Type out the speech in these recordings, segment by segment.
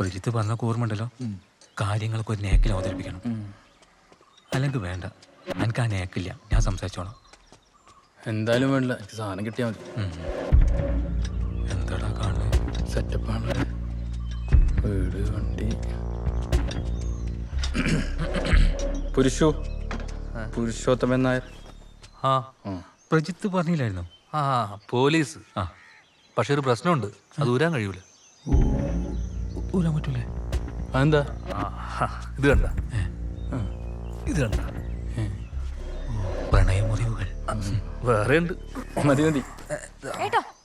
പ്രജിത്ത് പറഞ്ഞ ഓർമ്മയുണ്ടല്ലോ? കാര്യങ്ങളൊക്കെ ഒരു നേക്കിൽ അവതരിപ്പിക്കണം. അല്ലെങ്കിൽ വേണ്ട. എനിക്ക് ആ നേക്കില്ല. ഞാൻ സംസാരിച്ചോളാം. എന്തായാലും വേണ്ട. എനിക്ക് സാധനം കിട്ടിയാൽ മതി. എന്താടാ കാണുന്നത് സെറ്റപ്പാണ് വീട് വണ്ടി. പുരുഷു. പുരുഷോത്തമൻ നായർ. ആ. പ്രജിത്ത് പറഞ്ഞില്ലായിരുന്നു? ആ. പോലീസ്. ആ. പക്ഷെ ഒരു പ്രശ്നമുണ്ട്. അത് ഊരാൻ കഴിയൂല. ഊരാൻ പറ്റൂലേ? അതെന്താ? ഇത് കണ്ട. ഇത് കണ്ട. പ്രണയമുറിവുകൾ. വേറെ ഉണ്ട് മതി മതി. പ്രിയത്ത്.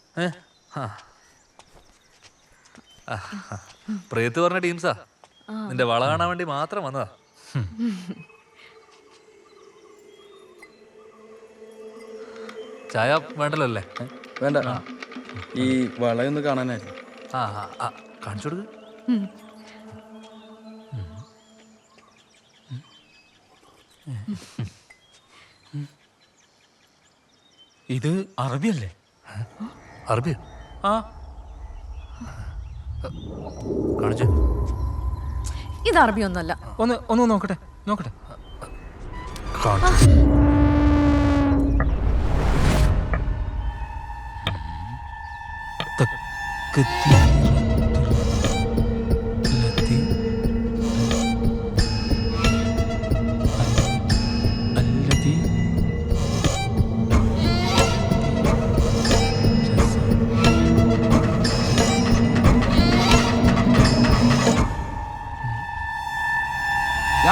പ്രേത്ത് പറഞ്ഞ ടീംസാ. നിന്റെ വള കാണാൻ വേണ്ടി മാത്രം വന്നതാ. ചായ വേണ്ടല്ലോ അല്ലേ? വേണ്ട. ഈ വളയൊന്ന് കാണാനായിരുന്നു. ആ ആ, ആ. കാണിച്ചു കൊടുക്ക്. ഇത് അറബിയല്ലേ? അറബി ആ. കാണിച്ചു. ഇത് അറബിയൊന്നുമല്ല ഒന്ന് ഒന്ന് നോക്കട്ടെ നോക്കട്ടെ. കാണിച്ചു.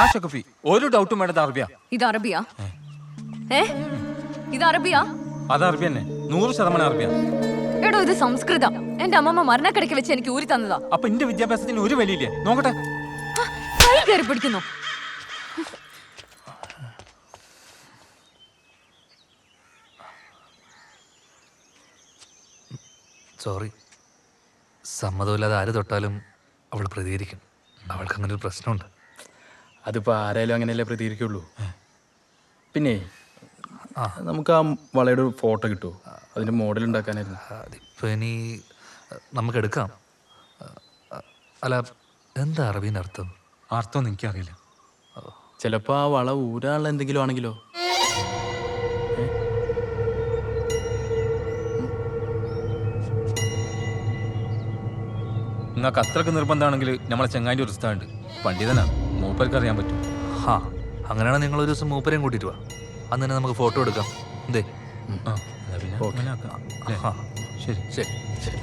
ഞാൻ ഷക്കഫി ഒരു ഡൗട്ടും വേണ്ട അറബിയ. ഇത് അറബിയാ? ഏ? ഇത് അറബിയാ? അത് അറബി തന്നെ. നൂറ് ശതമാനം അറബിയ. എടോ ഇത് സംസ്കൃതം. എന്റെ അമ്മമ്മ മരണക്കിടയ്ക്ക് വെച്ച് എനിക്ക് ഊരി തന്നതാ. അപ്പൊ എന്റെ വിദ്യാഭ്യാസത്തിന് ഒരു വിലയില്ലേ? നോക്കട്ടെ. കൈ കയറി പിടിക്കുന്നു. സോറി. സമ്മതമില്ലാതെ ആര് തൊട്ടാലും അവൾ പ്രതികരിക്കും. അവൾക്ക് അങ്ങനെ ഒരു പ്രശ്നമുണ്ട്. അതിപ്പോൾ ആരായാലും അങ്ങനെയല്ലേ പ്രതികരിക്കുള്ളൂ പിന്നെ നമുക്ക് ആ വളയുടെ ഫോട്ടോ കിട്ടുമോ അതിന്റെ മോഡൽ ഉണ്ടാക്കാനായിരുന്നു അതിപ്പോൾ ഇനി നമുക്ക് എടുക്കാം അല്ല എന്താ അറബീന്റെ അർത്ഥം അർത്ഥം എനിക്കറിയില്ല ചിലപ്പോൾ ആ വള ഊരാനുള്ള എന്തെങ്കിലും ആണെങ്കിലോ നിങ്ങൾക്ക് അത്രയ്ക്ക് നിർബന്ധമാണെങ്കിൽ നമ്മളെ ചെങ്ങാന്റെ ഒരു സ്ഥാനമുണ്ട് പണ്ഡിതനാണ് മൂപ്പർക്ക് അറിയാൻ പറ്റും. ഹാ അങ്ങനെയാണ് നിങ്ങൾ ഒരു ദിവസം മൂപ്പരെയും കൂട്ടിയിട്ട് വാ. അന്ന് തന്നെ നമുക്ക് ഫോട്ടോ എടുക്കാം. എന്തേ ശരി. ശരി ശരി.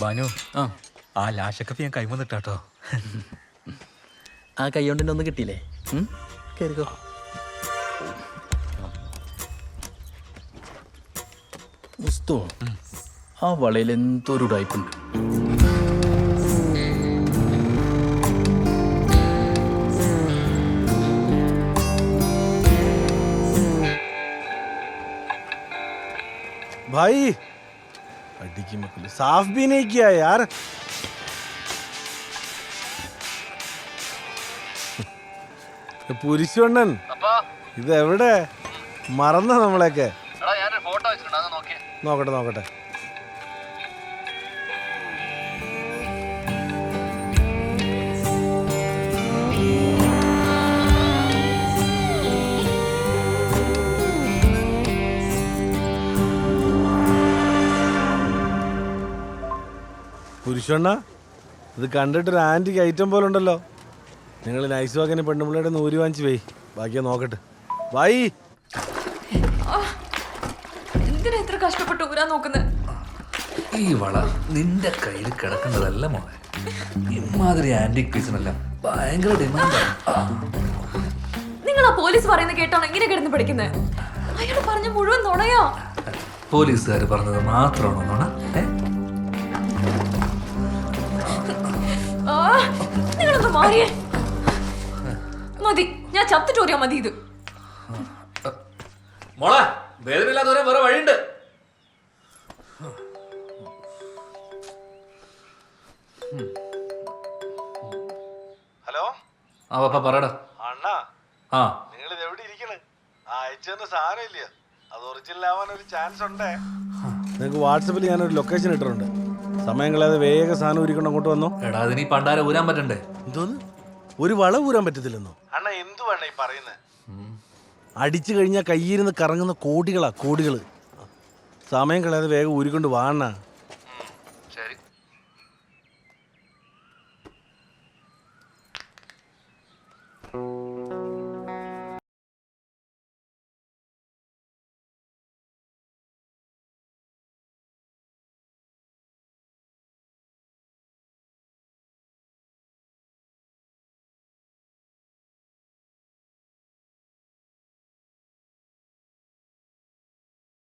ബാനു ആ. ആ ലാശക്കപ്പി ഞാൻ കൈമന്നിട്ടാട്ടോ. ആ കൈ ഒന്നും കിട്ടിയില്ലേ? കേറിക്കോ. മുസ്തോ. ആ വളയിൽ എന്തോ ഒരു ടൈപ്പുണ്ട് भाई हड्डी की मकुली साफ भी नहीं किया यार പുരുഷണ്ണൻ ഇത് എവിടെ മറന്ന നമ്മളെയൊക്കെ നോക്കട്ടെ നോക്കട്ടെ പുരുഷണ്ണ ഇത് കണ്ടിട്ട് ഒരു ആന്റിക്ക് ഐറ്റം പോലെ ഉണ്ടല്ലോ. നിങ്ങൾ നൈസ് വാക്കിന് പെണ്ണുപിള്ളയുടെ നൂരി വാങ്ങിച്ച് പോയി ബാക്കിയാ നോക്കട്ടെ. വൈ എന്തിനാ ഇത്ര കഷ്ടപ്പെട്ട് ഊരാൻ നോക്കുന്നത് ഈ വള നിന്റെ കയ്യിൽ കിടക്കേണ്ടതല്ല മോളെ. ഇമാതിരി ആന്റിക് പീസിനെല്ലാം ഭയങ്കര ഡിമാൻഡാണ് നിങ്ങൾ ആ പോലീസ് പറയുന്ന കേട്ടാണ് ഇങ്ങനെ കിടന്ന് പഠിക്കുന്നത് അയാൾ പറഞ്ഞ മുഴുവൻ നുണയോ. പോലീസുകാർ പറഞ്ഞത് മാത്രമാണോ നുണ? ഏ? നിങ്ങളൊന്ന് മാറിയേ. മതി ഞാൻ ചത്തിട്ടോറിയാ മതി ഇത്. മോളെ വേദനയില്ലാതെ വരാൻ വേറെ വഴിയുണ്ട്. ഹലോ? ആ പപ്പ പറയടാ. അണ്ണാ ആ. നിങ്ങൾ ഇത് എവിടെ ഇരിക്കണ്? അയച്ചെന്ന് സാധനം ഇല്ലയോ അത് ഒറിജിനൽ ആവാൻ ഒരു ചാൻസ് ഉണ്ടേ. നിങ്ങൾക്ക് വാട്സപ്പിൽ ഞാനൊരു ലൊക്കേഷൻ ഇട്ടിട്ടുണ്ട്. സമയം കളയാതെ വേഗ സാധനം ഊരിക്കൊണ്ട് അങ്ങോട്ട് വന്നോ. എടാ അതിന് ഈ പണ്ടാര ഊരാൻ പറ്റണ്ടേ? എന്തോന്ന്? ഒരു വള ഊരാൻ പറ്റത്തില്ലെന്നോ? അണ്ണ എന്തു വേണ്ട ഈ പറയുന്നത് അടിച്ചു കഴിഞ്ഞാൽ കയ്യിരുന്ന് കറങ്ങുന്ന കോടികളാ കോടികൾ സമയം കളയാതെ വേഗം ഊരിക്കൊണ്ട് വാണ്ണ